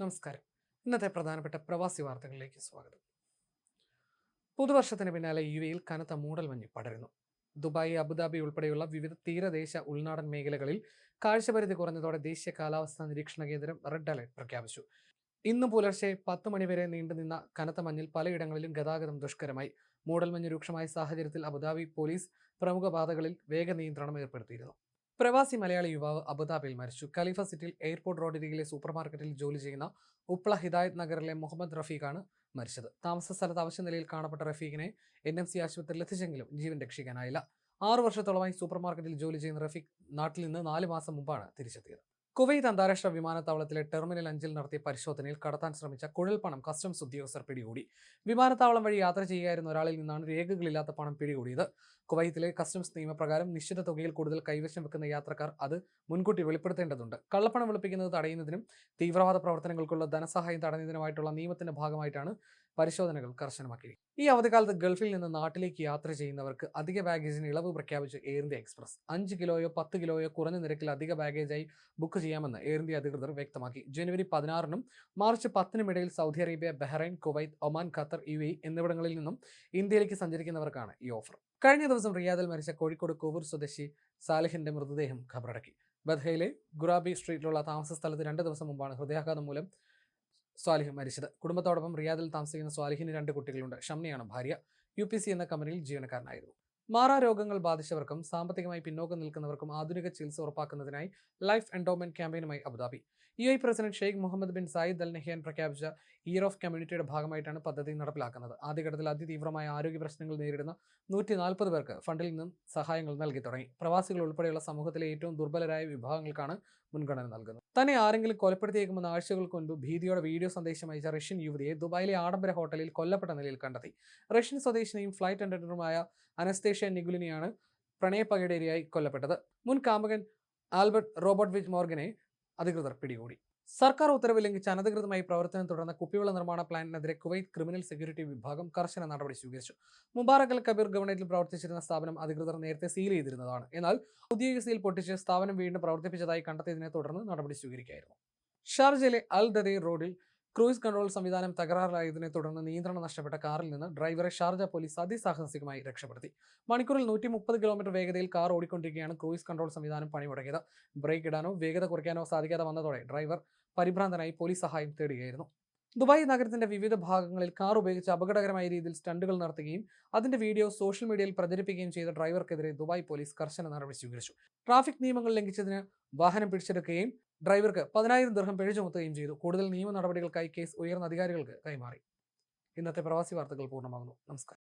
നമസ്കാരം. ഇന്നത്തെ പ്രധാനപ്പെട്ട പ്രവാസി വാർത്തകളിലേക്ക് സ്വാഗതം. പുതുവർഷത്തിന് പിന്നാലെ യു എയിൽ കനത്ത മൂടൽമഞ്ഞ് പടരുന്നു. ദുബായ് അബുദാബി ഉൾപ്പെടെയുള്ള വിവിധ തീരദേശ ഉൾനാടൻ മേഖലകളിൽ കാഴ്ചപരിധി കുറഞ്ഞതോടെ ദേശീയ കാലാവസ്ഥാ നിരീക്ഷണ കേന്ദ്രം റെഡ് അലർട്ട് പ്രഖ്യാപിച്ചു. ഇന്ന് പുലർച്ചെ പത്ത് മണിവരെ നീണ്ടുനിന്ന കനത്ത മഞ്ഞിൽ പലയിടങ്ങളിലും ഗതാഗതം ദുഷ്കരമായി. മൂടൽമഞ്ഞ് രൂക്ഷമായ സാഹചര്യത്തിൽ അബുദാബി പോലീസ് പ്രമുഖ പാതകളിൽ വേഗ നിയന്ത്രണം ഏർപ്പെടുത്തിയിരുന്നു. പ്രവാസി മലയാളി യുവാവ് അബുദാബിയിൽ മരിച്ചു. ഖലീഫ സിറ്റിയിൽ എയർപോർട്ട് റോഡിരികിലെ സൂപ്പർ മാർക്കറ്റിൽ ജോലി ചെയ്യുന്ന ഉപ്ല ഹിദായത് നഗറിലെ മുഹമ്മദ് റഫീഖാണ് മരിച്ചത്. താമസ സ്ഥലത്ത് അവശ്യ നിലയിൽ കാണപ്പെട്ട റഫീഖിനെ എൻ എം സി ആശുപത്രിയിൽ എത്തിച്ചെങ്കിലും ജീവൻ രക്ഷിക്കാനായില്ല. ആറു വർഷത്തോളമായി സൂപ്പർ മാർക്കറ്റിൽ ജോലി ചെയ്യുന്ന റഫീഖ് നാട്ടിൽ നിന്ന് നാല് മാസം മുമ്പാണ് തിരിച്ചെത്തിയത്. കുവൈത്ത് അന്താരാഷ്ട്ര വിമാനത്താവളത്തിലെ ടെർമിനൽ അഞ്ചിൽ നടത്തിയ പരിശോധനയിൽ കടത്താൻ ശ്രമിച്ച കുഴൽപ്പണം കസ്റ്റംസ് ഉദ്യോഗസ്ഥർ പിടികൂടി. വിമാനത്താവളം വഴി യാത്ര ചെയ്യുകയായിരുന്ന ഒരാളിൽ നിന്നാണ് രേഖകളില്ലാത്ത പണം പിടികൂടിയത്. കുവൈത്തിലെ കസ്റ്റംസ് നിയമപ്രകാരം നിശ്ചിത തുകയിൽ കൂടുതൽ കൈവശം വെക്കുന്ന യാത്രക്കാർ അത് മുൻകൂട്ടി വെളിപ്പെടുത്തേണ്ടതുണ്ട്. കള്ളപ്പണം വെളുപ്പിക്കുന്നത് തടയുന്നതിനും തീവ്രവാദ പ്രവർത്തനങ്ങൾക്കുള്ള ധനസഹായം തടയുന്നതിനുമായിട്ടുള്ള നിയമത്തിന്റെ ഭാഗമായിട്ടാണ് പരിശോധനകൾ കർശനമാക്കി. ഈ അവധിക്കാലത്ത് ഗൾഫിൽ നിന്ന് നാട്ടിലേക്ക് യാത്ര ചെയ്യുന്നവർക്ക് അധിക ബാഗേജിന് ഇളവ് പ്രഖ്യാപിച്ചു എയർ ഇന്ത്യ എക്സ്പ്രസ്. അഞ്ച് കിലോയോ പത്ത് കിലോയോ കുറഞ്ഞ നിരക്കിൽ അധിക ബാഗേജായി ബുക്ക് ചെയ്യാമെന്ന് എയർ ഇന്ത്യ അധികൃതർ വ്യക്തമാക്കി. ജനുവരി പതിനാറിനും മാർച്ച് പത്തിനും ഇടയിൽ Saudi Arabia Bahrain Kuwait Oman Qatar U A എന്നിവിടങ്ങളിൽ നിന്നും ഇന്ത്യയിലേക്ക് സഞ്ചരിക്കുന്നവർക്കാണ് ഈ ഓഫർ. കഴിഞ്ഞ ദിവസം റിയാദിൽ മരിച്ച കോഴിക്കോട് കോവൂർ സ്വദേശി സാലിഹിന്റെ മൃതദേഹം ഖബറടക്കി. ബദ്ഹയിലെ ഗുറാബി സ്ട്രീറ്റിലുള്ള താമസ സ്ഥലത്ത് രണ്ട് ദിവസം മുമ്പാണ് ഹൃദയാഘാതം മൂലം സ്വാലിഹ് മരിച്ചത്. കുടുംബത്തോടൊപ്പം റിയാദിൽ താമസിക്കുന്ന സ്വാലിഹിന് രണ്ട് കുട്ടികളുണ്ട്. ഷംനയാണ് ഭാര്യ. യു എന്ന കമ്പനിയിൽ ജീവനക്കാരനായിരുന്നു. മാറാ രോഗങ്ങൾ ബാധിച്ചവർക്കും സാമ്പത്തികമായി പിന്നോക്കം നിൽക്കുന്നവർക്കും ആധുനിക ചികിത്സ ഉറപ്പാക്കുന്നതിനായി life endowment ക്യാമ്പയിനുമായി Abu Dhabi. U I president Sheikh Mohamed bin Zayed Al Nahyan പ്രഖ്യാപിച്ച ഇയർ ഓഫ് കമ്മ്യൂണിറ്റിയുടെ ഭാഗമായിട്ടാണ് പദ്ധതി നടപ്പിലാക്കുന്നത്. ആദ്യഘട്ടത്തിൽ അതിതീവ്രമായ ആരോഗ്യ പ്രശ്നങ്ങൾ നേരിടുന്ന നൂറ്റി നാൽപ്പത് പേർക്ക് ഫണ്ടിൽ നിന്നും സഹായങ്ങൾ നൽകി തുടങ്ങി. പ്രവാസികൾ ഉൾപ്പെടെയുള്ള സമൂഹത്തിലെ ഏറ്റവും ദുർബലരായ വിഭാഗങ്ങൾക്കാണ് മുൻഗണന നൽകുന്നത്. തന്നെ ആരെങ്കിലും കൊലപ്പെടുത്തിയേക്കുമെന്ന ആഴ്ചകൾക്ക് മുൻപ് ഭീതിയോടെ വീഡിയോ സന്ദേശം അയച്ച റഷ്യൻ യുവതിയെ ദുബായിലെ ആഡംബര ഹോട്ടലിൽ കൊല്ലപ്പെട്ട നിലയിൽ കണ്ടെത്തി. റഷ്യൻ സ്വദേശിനെയും ഫ്ലൈറ്റ് അറ്റൻഡന്റുമായ അനസ്തേഷ്യ നിഗുലിനിയാണ് പ്രണയപ്പകയുടെ ഇരയായി കൊല്ലപ്പെട്ടത്. മുൻ കാമകൻ ആൽബർട്ട് റോബർട്ട് വിജ് മോർഗനെ അധികൃതർ പിടികൂടി. സർക്കാർ ഉത്തരവ് ലംഘിച്ച് അനധികൃതമായി പ്രവർത്തനം തുടർന്ന കുപ്പിവെള്ള നിർമ്മാണ പ്ലാന്റിനെതിരെ കുവൈറ്റ് ക്രിമിനൽ സെക്യൂരിറ്റി വിഭാഗം കർശന നടപടി സ്വീകരിച്ചു. മുബാറക് അൽ കബീർ ഗവൺമെന്റിൽ പ്രവർത്തിച്ചിരുന്ന സ്ഥാപനം അധികൃതർ നേരത്തെ സീൽ ചെയ്തിരുന്നതാണ്. എന്നാൽ ഔദ്യോഗിക സീൽ പൊട്ടിച്ച് സ്ഥാപനം വീണ്ടും പ്രവർത്തിപ്പിച്ചതായി കണ്ടെത്തിയതിനെ തുടർന്ന് നടപടി സ്വീകരിക്കുകയായിരുന്നു. ഷാർജയിലെ അൽ ദദീർ റോഡിൽ ക്രൂയിസ് കൺട്രോൾ സംവിധാനം തകരാറിലായതിനെ തുടർന്ന് നിയന്ത്രണം നഷ്ടപ്പെട്ട കാറിൽ നിന്ന് ഡ്രൈവറെ ഷാർജ പോലീസ് അതിസാഹസികമായി രക്ഷപ്പെടുത്തി. മണിക്കൂറിൽ നൂറ്റി മുപ്പത് കിലോമീറ്റർ വേഗതയിൽ കാർ ഓടിക്കൊണ്ടിരിക്കുകയാണ് ക്രൂയിസ് കൺട്രോൾ സംവിധാനം പണിമുടക്കിയത്. ബ്രേക്ക് ഇടാനോ വേഗത കുറയ്ക്കാനോ സാധിക്കാതെ വന്നതോടെ ഡ്രൈവർ പരിഭ്രാന്തനായി പോലീസ് സഹായം തേടുകയായിരുന്നു. ദുബായ് നഗരത്തിന്റെ വിവിധ ഭാഗങ്ങളിൽ കാർ ഉപയോഗിച്ച് അപകടകരമായ രീതിയിൽ സ്റ്റണ്ടുകൾ നടത്തുകയും അതിന്റെ വീഡിയോ സോഷ്യൽ മീഡിയയിൽ പ്രചരിപ്പിക്കുകയും ചെയ്ത ഡ്രൈവർക്കെതിരെ ദുബായ് പോലീസ് കർശന നടപടി സ്വീകരിച്ചു. ട്രാഫിക് നിയമങ്ങൾ ലംഘിച്ചതിന് വാഹനം പിടിച്ചെടുക്കുകയും ഡ്രൈവർക്ക് പതിനായിരം ദീർഘം പിഴ ചുമത്തുകയും ചെയ്തു. കൂടുതൽ നിയമ നടപടികൾക്കായി കേസ് ഉയർന്ന അധികാരികൾക്ക് കൈമാറി. ഇന്നത്തെ പ്രവാസി വാർത്തകൾ പൂർണമാകുന്നു. നമസ്കാരം.